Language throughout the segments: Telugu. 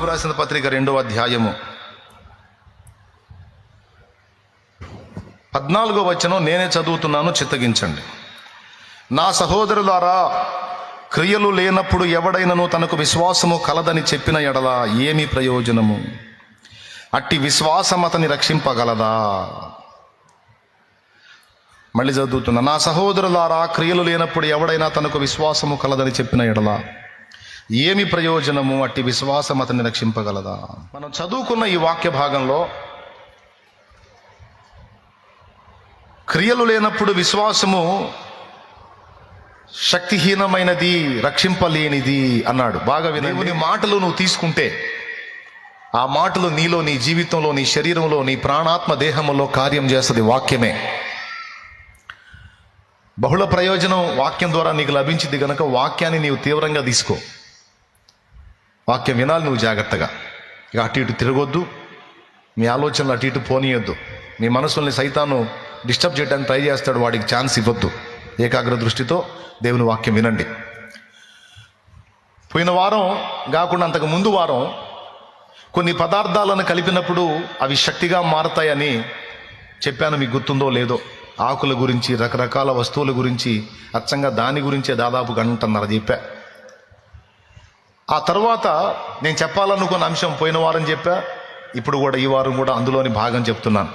యాకోబు రాసిన పత్రిక రెండవ అధ్యాయము. పద్నాలుగో వచనం నేనే చదువుతున్నాను చిత్తగించండి. నా సహోదరులారా క్రియలు లేనప్పుడు ఎవడైనను తనకు విశ్వాసము కలదని చెప్పిన ఎడల ఏమి ప్రయోజనము? అట్టి విశ్వాసం అతని రక్షింపగలదా? మళ్ళీ చదువుతున్నా నా సహోదరులారా క్రియలు లేనప్పుడు ఎవడైనా తనకు విశ్వాసము కలదని చెప్పిన ఎడల ఏమి ప్రయోజనము? అట్టి విశ్వాసం అతన్ని రక్షింపగలదా? మనం చదువుకున్న ఈ వాక్య భాగంలో క్రియలు లేనప్పుడు విశ్వాసము శక్తిహీనమైనది రక్షింపలేనిది అన్నాడు. బాగా విని మాటలు నువ్వు తీసుకుంటే ఆ మాటలు నీలో నీ జీవితంలో నీ శరీరంలో నీ ప్రాణాత్మ దేహంలో కార్యం చేస్తుంది వాక్యమే. బహుళ ప్రయోజనం వాక్యం ద్వారా నీకు లభించింది కనుక వాక్యాన్ని నీవు తీవ్రంగా తీసుకో. వాక్యం వినాలి నువ్వు జాగ్రత్తగా. ఇక అటు ఇటు తిరగొద్దు. మీ ఆలోచనలు అటు ఇటు పోనీయొద్దు. మీ మనసుల్ని సైతాను డిస్టర్బ్ చేయడానికి ట్రై చేస్తాడు వాడికి ఛాన్స్ ఇవ్వద్దు. ఏకాగ్ర దృష్టితో దేవుని వాక్యం వినండి. పోయిన వారం కాకుండా అంతకు ముందు వారం కొన్ని పదార్థాలను కలిపినప్పుడు అవి శక్తిగా మారతాయని చెప్పాను మీకు గుర్తుందో లేదో. ఆకుల గురించి రకరకాల వస్తువుల గురించి అచ్చంగా దాని గురించే దాదాపు గంటన్నర చెప్పా. ఆ తర్వాత నేను చెప్పాలనుకున్న అంశం పోయిన వారం చెప్పా. ఇప్పుడు కూడా ఈ వారం కూడా అందులోని భాగం చెప్తున్నాను.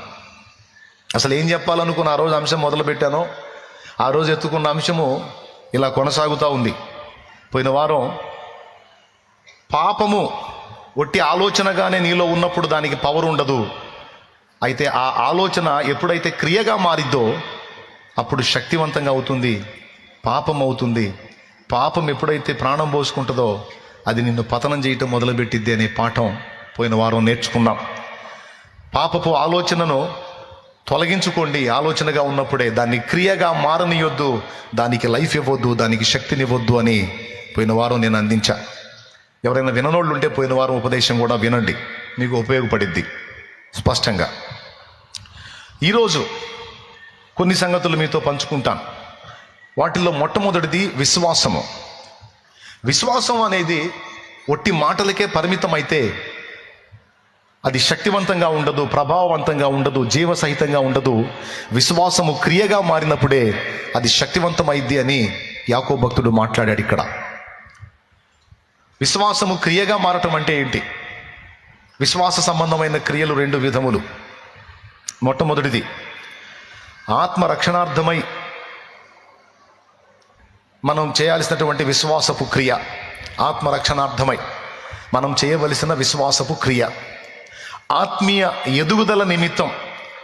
అసలు ఏం చెప్పాలనుకున్న ఆ రోజు అంశం మొదలుపెట్టాను ఆ రోజు ఎత్తుకున్న అంశము ఇలా కొనసాగుతూ ఉంది. పోయిన వారం పాపము ఒట్టి ఆలోచనగానే నీలో ఉన్నప్పుడు దానికి పవర్ ఉండదు. అయితే ఆ ఆలోచన ఎప్పుడైతే క్రియగా మారిద్దో అప్పుడు శక్తివంతంగా అవుతుంది పాపం అవుతుంది. పాపం ఎప్పుడైతే ప్రాణం పోసుకుంటుందో అది నిన్ను పతనం చేయటం మొదలుపెట్టిద్ది అనే పాఠం పోయిన వారం నేర్చుకున్నాం. పాపపు ఆలోచనను తొలగించుకోండి. ఆలోచనగా ఉన్నప్పుడే దాన్ని క్రియగా మారనియొద్దు. దానికి లైఫ్ ఇవ్వద్దు దానికి శక్తినివ్వద్దు అని పోయిన వారం నేను అందించా. ఎవరైనా విననోళ్ళు ఉంటే పోయిన వారం ఉపదేశం కూడా వినండి. మీకు ఉపయోగపడిద్ది. స్పష్టంగా. ఈరోజు కొన్ని సంగతులు మీతో పంచుకుంటాను. వాటిల్లో మొట్టమొదటిది విశ్వాసము. విశ్వాసం అనేది ఒట్టి మాటలకే పరిమితమైతే అది శక్తివంతంగా ఉండదు ప్రభావవంతంగా ఉండదు జీవసహితంగా ఉండదు. విశ్వాసము క్రియగా మారినప్పుడే అది శక్తివంతమైద్ది అని యాకో భక్తుడు మాట్లాడాడు ఇక్కడ. విశ్వాసము క్రియగా మారటం అంటే ఏంటి? విశ్వాస సంబంధమైన క్రియలు రెండు విధములు. మొట్టమొదటిది ఆత్మ రక్షణార్థమై మనం చేయాల్సినటువంటి విశ్వాసపు క్రియ ఆత్మ రక్షణార్థమై మనం చేయవలసిన విశ్వాసపు క్రియ. ఆత్మీయ ఎదుగుదల నిమిత్తం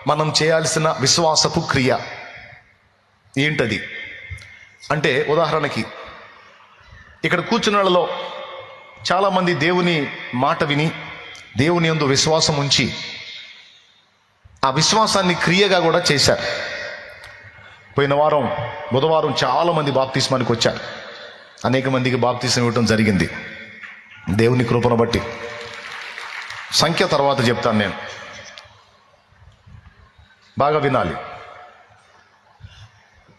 మనం చేయాల్సిన విశ్వాసపు క్రియ. ఏంటది? అంటే ఉదాహరణకి ఇక్కడ కూర్చున్న వాళ్ళలో చాలామంది దేవుని మాట విని దేవుని యందు విశ్వాసం ఉంచి ఆ విశ్వాసాన్ని క్రియగా కూడా చేశారు. పోయిన వారం బుధవారం చాలా మంది బాప్తిస్మానికి వచ్చారు. అనేక మందికి బాప్తిస్మం ఇవ్వటం జరిగింది. దేవుని కృపను బట్టి. సంఖ్య తర్వాత చెప్తాను నేను. బాగా వినాలి.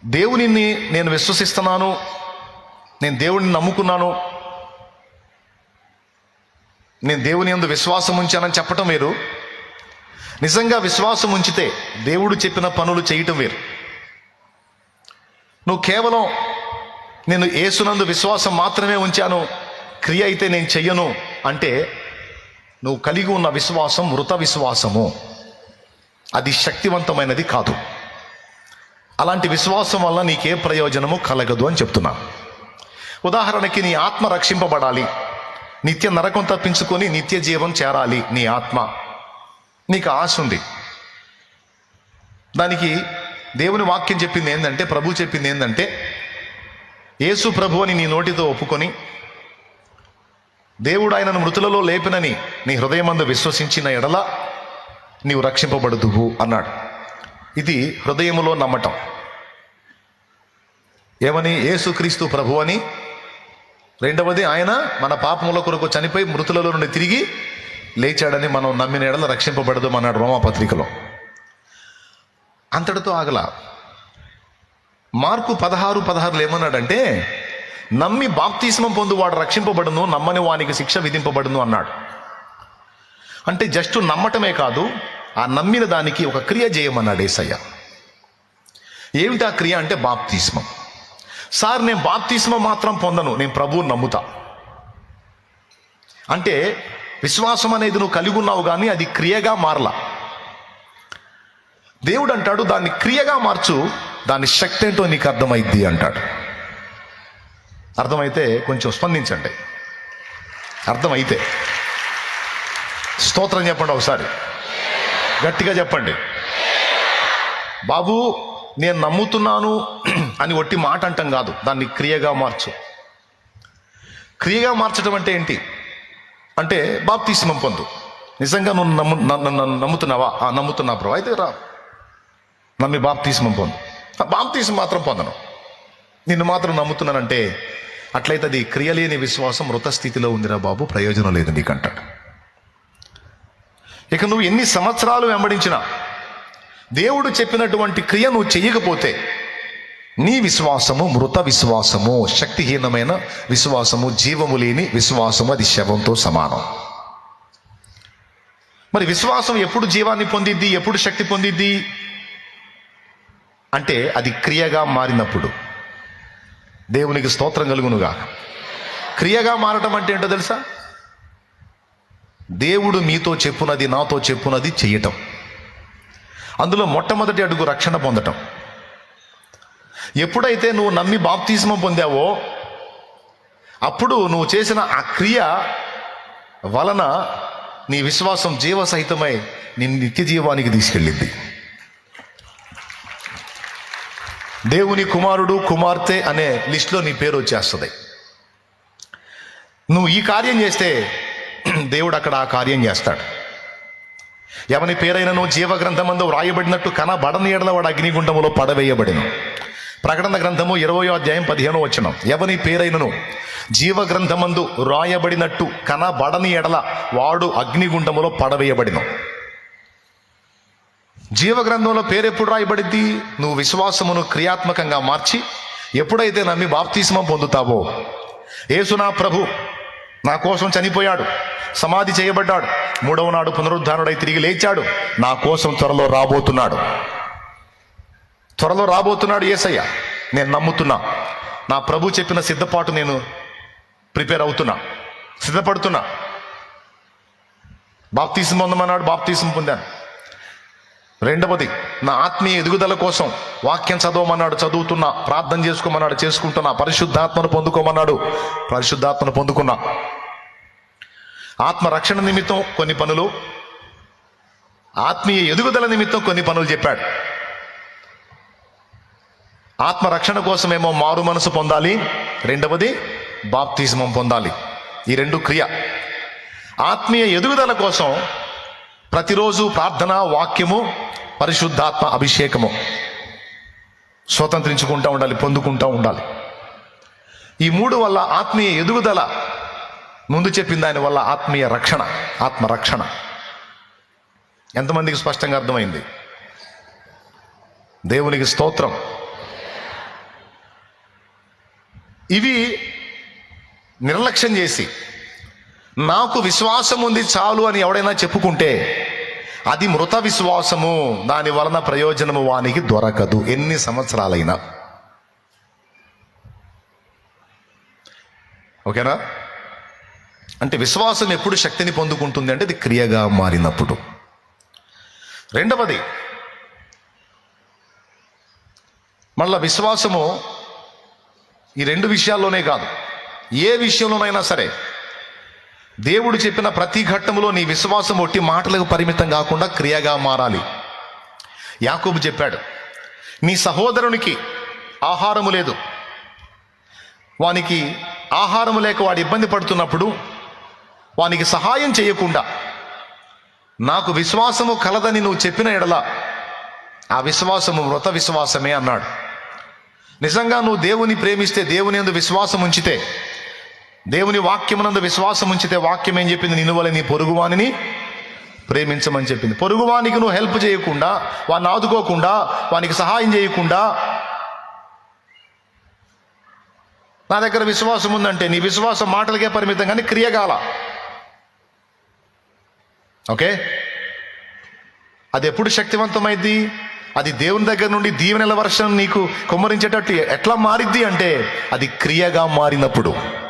దేవునిని నేను విశ్వసిస్తున్నాను నేను దేవుడిని నమ్ముకున్నాను నేను దేవుని యందు విశ్వాసం ఉంచానని చెప్పటం వేరు. నిజంగా విశ్వాసం ఉంచితే దేవుడు చెప్పిన పనులు చేయటం వేరు. నువ్వు కేవలం నేను ఏసునందు విశ్వాసం మాత్రమే ఉంచాను క్రియ అయితే నేను చెయ్యను అంటే నువ్వు కలిగి ఉన్న విశ్వాసం మృత విశ్వాసము. అది శక్తివంతమైనది కాదు. అలాంటి విశ్వాసం వల్ల నీకే ప్రయోజనము కలగదు అని చెప్తున్నా. ఉదాహరణకి నీ ఆత్మ రక్షింపబడాలి. నిత్య నరకం తప్పించుకొని నిత్య జీవం చేరాలి నీ ఆత్మ. నీకు ఆశ ఉంది. దానికి దేవుని వాక్యం చెప్పింది ఏంటంటే ప్రభు చెప్పింది ఏంటంటే యేసు ప్రభు అని నీ నోటితో ఒప్పుకొని దేవుడు ఆయనను మృతులలో లేపినని నీ హృదయమందు విశ్వసించిన ఎడల నీవు రక్షింపబడుదువు అన్నాడు. ఇది హృదయములో నమ్మటం. ఏమని? యేసుక్రీస్తు ప్రభు అని రెండవది ఆయన మన పాపముల కొరకు చనిపోయి మృతులలో నుండి తిరిగి లేచాడని మనం నమ్మిన ఎడల రక్షింపబడదు అన్నాడు రోమాపత్రికలో అంతటితో ఆగల. మార్కు పదహారు పదహారులు ఏమన్నాడంటే నమ్మి బాప్తిస్మం పొందువాడు రక్షింపబడును నమ్మని వానికి శిక్ష విధింపబడును అన్నాడు. అంటే జస్ట్ నమ్మటమే కాదు ఆ నమ్మిన దానికి ఒక క్రియ చేయమన్నాడు ఏసయ్య. ఏమిటి ఆ క్రియ అంటే బాప్తిస్మం. సార్ నేను బాప్తిస్మం మాత్రం పొందను నేను ప్రభువు నమ్ముతా. అంటే విశ్వాసం అనేది నువ్వు కలిగి ఉన్నావు కానీ అది క్రియగా మారలా. దేవుడు అంటాడు దాన్ని క్రియగా మార్చు దాని శక్తి ఏంటో నీకు అర్థమైద్ది అంటాడు. అర్థమైతే కొంచెం స్పందించండి. అర్థమైతే. స్తోత్రం చెప్పండి ఒకసారి. గట్టిగా చెప్పండి. బాబు నేను నమ్ముతున్నాను అని ఒట్టి మాట అంటాం కాదు దాన్ని క్రియగా మార్చు. క్రియగా మార్చడం అంటే ఏంటి? అంటే బాప్తీస్మం పొందు. నిజంగా నువ్వు నమ్ము నన్ను నమ్ముతున్నావా? ఆ నమ్ముతున్నా బ్రో అయితే రా. నమ్మి బాప్తీసం పొందు. ఆ బాప్తీసం మాత్రం పొందను. నిన్ను మాత్రం నమ్ముతున్నానంటే అట్లయితే అది క్రియలేని విశ్వాసం మృత స్థితిలో ఉందిరా బాబు ప్రయోజనం లేదు నీకంటాడు ఇక నువ్వు ఎన్ని సంవత్సరాలు వెంబడించినా దేవుడు చెప్పినటువంటి క్రియ నువ్వు చెయ్యకపోతే నీ విశ్వాసము మృత విశ్వాసము శక్తిహీనమైన విశ్వాసము జీవము లేని విశ్వాసము అది శవంతో సమానం. మరి విశ్వాసం ఎప్పుడు జీవాన్ని పొందిద్ది ఎప్పుడు శక్తి పొందిద్ది? అంటే అది క్రియగా మారినప్పుడు. దేవునికి స్తోత్రం కలుగునుగా క్రియగా మారటం అంటే ఏంటో తెలుసా? దేవుడు మీతో చెప్పునది నాతో చెప్పునది చెయ్యటం అందులో మొట్టమొదటి అడుగు రక్షణ పొందటం. ఎప్పుడైతే నువ్వు నమ్మి బాప్తిస్మం పొందావో అప్పుడు నువ్వు చేసిన ఆ క్రియ వలన నీ విశ్వాసం జీవసహితమై నీ నిత్య జీవానికి తీసుకెళ్ళింది. దేవుని కుమారుడు కుమార్తె అనే లిస్టులో నీ పేరు వచ్చేస్తుంది. నువ్వు ఈ కార్యం చేస్తే దేవుడు అక్కడ ఆ కార్యం చేస్తాడు. ఎవని పేరైనను జీవగ్రంథం అందు వ్రాయబడినట్టు కనబడని ఎడల వాడు అగ్నిగుండములో పడవేయబడిను. ప్రకటన గ్రంథము ఇరవయో అధ్యాయం పదిహేను వచ్చిన ఎవని పేరైనను జీవ గ్రంథమందు రాయబడినట్టు కనబడని ఎడల వాడు అగ్నిగుండములో పడవేయబడిను. జీవ గ్రంథంలో పేరెప్పుడు రాయబడిద్ది? నువ్వు విశ్వాసమును క్రియాత్మకంగా మార్చి ఎప్పుడైతే నమ్మి బాప్తిస్మం పొందుతావో. యేసు నా ప్రభు నా కోసం చనిపోయాడు సమాధి చేయబడ్డాడు మూడవ నాడు పునరుద్ధానుడై తిరిగి లేచాడు నా కోసం త్వరలో రాబోతున్నాడు. త్వరలో రాబోతున్నాడు ఏసయ్య నేను నమ్ముతున్నా. నా ప్రభు చెప్పిన సిద్ధపాటు నేను ప్రిపేర్ అవుతున్నా సిద్ధపడుతున్నా. బాప్తీసం పొందమన్నాడు బాప్తీసం పొందాను. రెండవది నా ఆత్మీయ ఎదుగుదల కోసం వాక్యం చదవమన్నాడు చదువుతున్నా ప్రార్థన చేసుకోమన్నాడు చేసుకుంటున్నా పరిశుద్ధాత్మను పొందుకోమన్నాడు పరిశుద్ధాత్మను పొందుకున్నా. ఆత్మ రక్షణ నిమిత్తం కొన్ని పనులు ఆత్మీయ ఎదుగుదల నిమిత్తం కొన్ని పనులు చెప్పాడు. ఆత్మ రక్షణ కోసమేమో మారు మనసు పొందాలి. రెండవది బాప్తిజమం పొందాలి. ఈ రెండు క్రియ. ఆత్మీయ ఎదుగుదల కోసం ప్రతిరోజు ప్రార్థన వాక్యము పరిశుద్ధాత్మ అభిషేకము. స్వతంత్రించుకుంటూ ఉండాలి పొందుకుంటూ ఉండాలి. ఈ మూడు వల్ల ఆత్మీయ ఎదుగుదల ముందు చెప్పిన దాని వల్ల ఆత్మీయ రక్షణ ఆత్మరక్షణ. ఎంతమందికి స్పష్టంగా అర్థమైంది? దేవునికి స్తోత్రం. ఇవి నిర్లక్ష్యం చేసి నాకు విశ్వాసం ఉంది చాలు అని ఎవడైనా చెప్పుకుంటే అది మృత విశ్వాసము. దాని వలన ప్రయోజనము వానికి దొరకదు. ఎన్ని సంవత్సరాలైనా. ఓకేనా? అంటే విశ్వాసం ఎప్పుడు శక్తిని పొందుకుంటుంది అంటే అది క్రియగా మారినప్పుడు. రెండవది మళ్ళా విశ్వాసము ఈ రెండు విషయాల్లోనే కాదు. ఏ విషయంలోనైనా సరే దేవుడు చెప్పిన ప్రతి ఘట్టములో నీ విశ్వాసం ఒట్టి మాటలకు పరిమితం కాకుండా క్రియగా మారాలి. యాకూబు చెప్పాడు నీ సహోదరునికి ఆహారము లేదు. వానికి ఆహారము లేక వాడు ఇబ్బంది పడుతున్నప్పుడు వానికి సహాయం చేయకుండా నాకు విశ్వాసము కలదని నువ్వు చెప్పిన ఎడల ఆ విశ్వాసము మృత విశ్వాసమే అన్నాడు. నిజంగా నువ్వు దేవుని ప్రేమిస్తే దేవుని ఎందు విశ్వాసం ఉంచితే దేవుని వాక్యమునందు విశ్వాసం ఉంచితే వాక్యం ఏం చెప్పింది? నిన్ను వల్ల నీ పొరుగువానిని ప్రేమించమని చెప్పింది. పొరుగువానికి నువ్వు హెల్ప్ చేయకుండా వాడిని ఆదుకోకుండా వానికి సహాయం చేయకుండా నా దగ్గర విశ్వాసం ఉందంటే నీ విశ్వాసం మాటలకే పరిమితం కానీ క్రియగాల. ఓకే? అది ఎప్పుడు శక్తివంతమైంది అది దేవుని దగ్గర నుండి దీవెనల వర్షం నీకు కుమ్మరించేటట్టు ఎట్లా మారిద్ది అంటే అది క్రియగా మారినప్పుడు.